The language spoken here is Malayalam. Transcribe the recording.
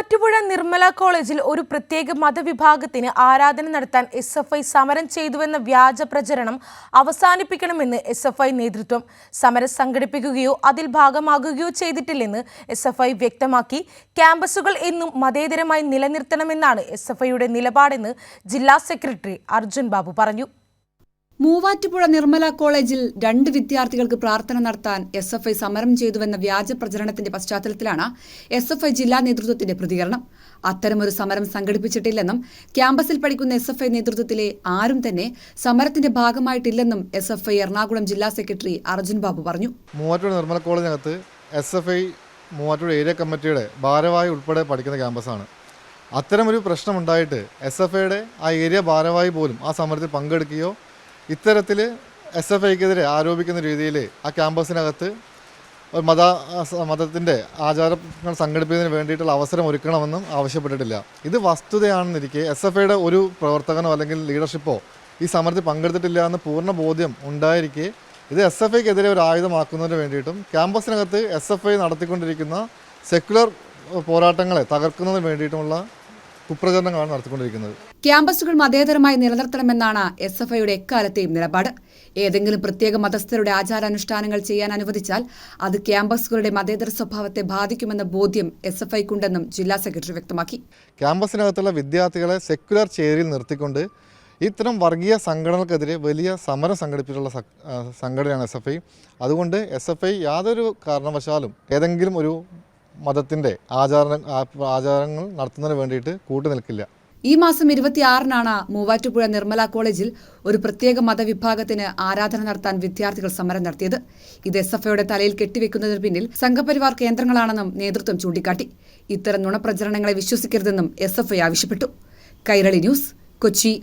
മൂവാറ്റുപുഴ നിർമ്മല കോളേജിൽ ഒരു പ്രത്യേക മതവിഭാഗത്തിന് ആരാധന നടത്താൻ എസ് എഫ് ഐ സമരം ചെയ്തുവെന്ന വ്യാജ പ്രചരണം അവസാനിപ്പിക്കണമെന്ന് എസ് എഫ് ഐ നേതൃത്വം. സമരം സംഘടിപ്പിക്കുകയോ അതിൽ ഭാഗമാകുകയോ ചെയ്തിട്ടില്ലെന്ന് എസ് എഫ് ഐ വ്യക്തമാക്കി. ക്യാമ്പസുകൾ എന്നും മതേതരമായി നിലനിർത്തണമെന്നാണ് എസ് എഫ് ഐയുടെ നിലപാടെന്ന് ജില്ലാ സെക്രട്ടറി അർജുൻ ബാബു പറഞ്ഞു. മൂവാറ്റുപുഴ നിർമ്മല കോളേജിൽ രണ്ട് വിദ്യാർത്ഥികൾക്ക് പ്രാർത്ഥന നടത്താൻ എസ് എഫ് ഐ സമരം ചെയ്തുവെന്ന വ്യാജ പ്രചരണത്തിന്റെ പശ്ചാത്തലത്തിലാണ് എസ് എഫ് ഐ ജില്ലാ നേതൃത്വത്തിന്റെ പ്രതികരണം. അത്തരമൊരു സമരം സംഘടിപ്പിച്ചിട്ടില്ലെന്നും ക്യാമ്പസിൽ പഠിക്കുന്ന എസ് എഫ് ഐ നേതൃത്വത്തിലെ ആരും തന്നെ സമരത്തിന്റെ ഭാഗമായിട്ടില്ലെന്നും എസ് എഫ് ഐ എറണാകുളം ജില്ലാ സെക്രട്ടറി അർജുൻ ബാബു പറഞ്ഞു. Muvattupuzha Nirmala കോളേജിനകത്ത് S F I Muvattupuzha area കമ്മിറ്റിയുടെ ഭാരവാഹി ഉൾപ്പെടെ പഠിക്കുന്ന ക്യാമ്പസാണ്. അത്തരമൊരു പ്രശ്നമുണ്ടായിട്ട് എസ് എഫ് ഐയുടെ ആ ഏരിയ ഭാരവാഹി പോലും ആ സമരത്തിൽ പങ്കെടുക്കുകയോ ഇത്തരത്തിൽ എസ് എഫ് ഐക്കെതിരെ ആരോപിക്കുന്ന രീതിയിൽ ആ ക്യാമ്പസിനകത്ത് ഒരു മത മതത്തിന്റെ ആചാരങ്ങൾ സംഘടിപ്പിക്കുന്നതിന് വേണ്ടിയിട്ടുള്ള അവസരം ഒരുക്കണമെന്നും ആവശ്യപ്പെട്ടിട്ടില്ല. ഇത് വസ്തുതയാണെന്നിരിക്കെ എസ് എഫ് ഐയുടെ ഒരു പ്രവർത്തകനോ അല്ലെങ്കിൽ ലീഡർഷിപ്പോ ഈ സമരത്തിൽ പങ്കെടുത്തിട്ടില്ല എന്ന് പൂർണ ബോധ്യം ഉണ്ടായിരിക്കെ ഇത് എസ് എഫ് ഐക്കെതിരെ ഒരു ആയുധമാക്കുന്നതിന് വേണ്ടിയിട്ടും ക്യാമ്പസിനകത്ത് എസ് എഫ് ഐ നടത്തിക്കൊണ്ടിരിക്കുന്ന സെക്യുലർ പോരാട്ടങ്ങളെ തകർക്കുന്നതിന് വേണ്ടിയിട്ടുമുള്ള കുപ്രചരണങ്ങളാണ് നടത്തിക്കൊണ്ടിരിക്കുന്നത്. ക്യാമ്പസുകൾ മതേതരമായി നിലനിർത്തണമെന്നാണ് എസ് എഫ് ഐയുടെ എക്കാലത്തെയും നിലപാട്. ഏതെങ്കിലും പ്രത്യേക മതസ്ഥരുടെ ആചാരാനുഷ്ഠാനങ്ങൾ ചെയ്യാൻ അനുവദിച്ചാൽ അത് ക്യാമ്പസുകളുടെ മതേതര സ്വഭാവത്തെ ബാധിക്കുമെന്ന ബോധ്യം എസ് എഫ് ഐക്കുണ്ടെന്നും ജില്ലാ സെക്രട്ടറി വ്യക്തമാക്കി. ക്യാമ്പസിനകത്തുള്ള വിദ്യാർത്ഥികളെ സെക്യുലർ ചേരിയിൽ നിർത്തിക്കൊണ്ട് ഇത്തരം വർഗീയ സംഘടനകൾക്കെതിരെ വലിയ സമരം സംഘടിപ്പിച്ചിട്ടുള്ള സംഘടനയാണ് എസ് എഫ് ഐ. അതുകൊണ്ട് എസ് എഫ് ഐ യാതൊരു കാരണവശാലും ഏതെങ്കിലും ഒരു മതത്തിന്റെ ആചാര ആചാരങ്ങൾ നടത്തുന്നതിന് വേണ്ടിയിട്ട് കൂട്ടു നിൽക്കില്ല. ഈ മാസം ഇരുപത്തിയാറിനാണ് മൂവാറ്റുപുഴ നിർമ്മല കോളേജിൽ ഒരു പ്രത്യേക മതവിഭാഗത്തിന് ആരാധന നടത്താൻ വിദ്യാർത്ഥികൾ സമരം നടത്തിയത്. ഇത് എസ് എഫ് ഐയുടെ തലയിൽ കെട്ടിവെക്കുന്നതിന് പിന്നിൽ സംഘപരിവാർ കേന്ദ്രങ്ങളാണെന്നും നേതൃത്വം ചൂണ്ടിക്കാട്ടി. ഇത്തരം നുണപ്രചരണങ്ങളെ വിശ്വസിക്കരുതെന്നും എസ് എഫ് ഐ ആവശ്യപ്പെട്ടു. കൈരളി ന്യൂസ് കൊച്ചി.